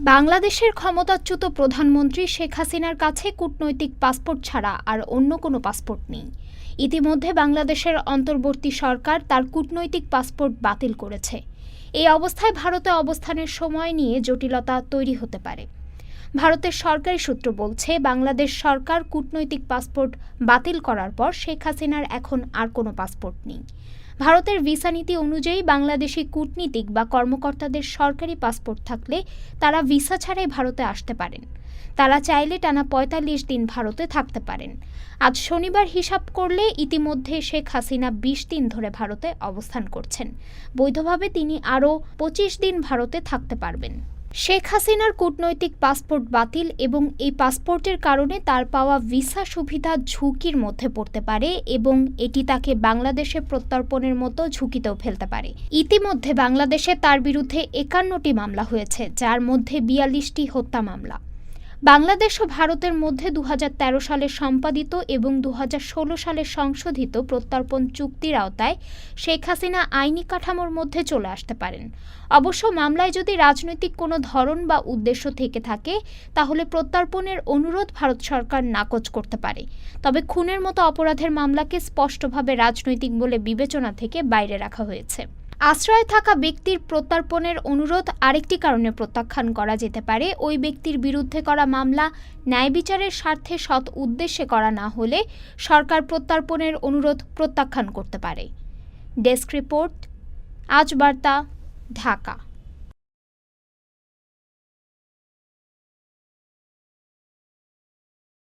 বাংলাদেশের ক্ষমতাচ্যুত প্রধানমন্ত্রী শেখ হাসিনার কাছে কূটনৈতিক পাসপোর্ট ছাড়া আর অন্য কোনো পাসপোর্ট নেই। ইতিমধ্যে বাংলাদেশের অন্তর্বর্তী সরকার তার কূটনৈতিক পাসপোর্ট বাতিল করেছে। এই অবস্থায় ভারতে অবস্থানের সময় নিয়ে জটিলতা তৈরি হতে পারে। ভারতের সরকারি সূত্র বলছে, বাংলাদেশ সরকার কূটনৈতিক পাসপোর্ট বাতিল করার পর শেখ হাসিনার এখন আর কোনো পাসপোর্ট নেই। ভারতের ভিসা নীতি অনুযায়ী বাংলাদেশি কূটনীতিক বা কর্মকর্তাদের সরকারি পাসপোর্ট থাকলে তারা ভিসা ছাড়াই ভারতে আসতে পারেন। তারা চাইলে টানা পঁয়তাল্লিশ দিন ভারতে থাকতে পারেন। আজ শনিবার হিসাব করলে ইতিমধ্যে শেখ হাসিনা বিশ দিন ধরে ভারতে অবস্থান করছেন। বৈধভাবে তিনি আরও পঁচিশ দিন ভারতে থাকতে পারবেন। শেখ হাসিনার কূটনৈতিক পাসপোর্ট বাতিল এবং এই পাসপোর্টের কারণে তার পাওয়া ভিসা সুবিধা ঝুঁকির মধ্যে পড়তে পারে এবং এটি তাকে বাংলাদেশে প্রত্যর্পণের মতো ঝুঁকিতেও ফেলতে পারে। ইতিমধ্যে বাংলাদেশে তার বিরুদ্ধে একান্নটি মামলা হয়েছে, যার মধ্যে বিয়াল্লিশটি হত্যা মামলা। বাংলাদেশ ও ভারতের মধ্যে দু হাজার তেরো সালে সম্পাদিত এবং দু হাজার ষোলো সালে সংশোধিত প্রত্যর্পণ চুক্তির আওতায় শেখ হাসিনা আইনি কাঠামোর মধ্যে চলে আসতে পারেন। অবশ্য মামলায় যদি রাজনৈতিক কোনো ধরন বা উদ্দেশ্য থেকে থাকে, তাহলে প্রত্যর্পণের অনুরোধ ভারত সরকার নাকচ করতে পারে। তবে খুনের মতো অপরাধের মামলাকে স্পষ্টভাবে রাজনৈতিক বলে বিবেচনা থেকে বাইরে রাখা হয়েছে। আশ্রয়ে থাকা ব্যক্তির প্রত্যর্পণের অনুরোধ আরেকটি কারণে প্রত্যাখ্যান করা যেতে পারে। ওই ব্যক্তির বিরুদ্ধে করা মামলা ন্যায় বিচারের স্বার্থে সৎ উদ্দেশ্যে করা না হলে সরকার প্রত্যর্পণের অনুরোধ প্রত্যাখ্যান করতে পারে। ডেস্ক রিপোর্ট, আজ বার্তা, ঢাকা।